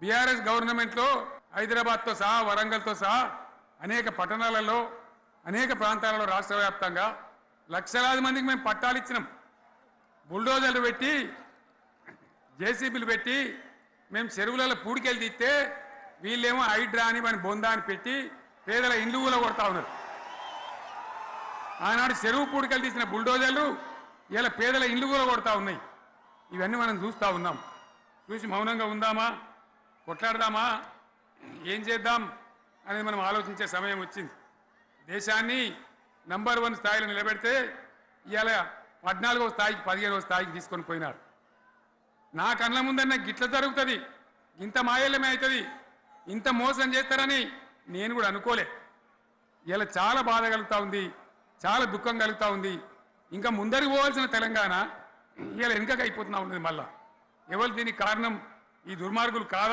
BRS గవర్నమెంట్లో హైదరాబాద్తో సహా వరంగల్తో సహా అనేక పట్టణాలలో అనేక ప్రాంతాలలో రాష్ట్ర వ్యాప్తంగా లక్షలాది మందికి మేము పట్టాలు ఇచ్చినాం. బుల్డోజర్లు పెట్టి జేసీబీలు పెట్టి మేము చెరువులలో పూడికెళ్ళి తీస్తే వీళ్ళేమో హైడ్రా అని మన బొందా అని పెట్టి పేదల ఇండ్లు కూడా కొడతా ఉన్నారు. ఆనాడు చెరువు పూడికెళ్ళి తీసిన బుల్డోజర్లు ఇలా పేదల ఇండ్లు కూడా కొడతా ఉన్నాయి. ఇవన్నీ మనం చూస్తూ ఉన్నాం. చూసి మౌనంగా ఉందామా? కొట్లాడదామా? ఏం చేద్దాం అనేది మనం ఆలోచించే సమయం వచ్చింది. దేశాన్ని నంబర్ వన్ స్థాయిలో నిలబెడితే ఇవాళ పద్నాలుగో స్థాయికి పదిహేనవ స్థాయికి తీసుకొని పోయినారు. నా కళ్ళ ముందన్న గిట్ల జరుగుతుంది. ఇంత మాయల్యమే అవుతుంది ఇంత మోసం చేస్తారని నేను కూడా అనుకోలే. ఇలా చాలా బాధ కలుగుతూ ఉంది. చాలా దుఃఖం కలుగుతూ ఉంది. ఇంకా ముందరికి పోవాల్సిన తెలంగాణ ఇలా వెనుకకి అయిపోతున్నా ఉన్నది మళ్ళా. ఎవరు దీనికి కారణం? ఈ దుర్మార్గులు కాదా?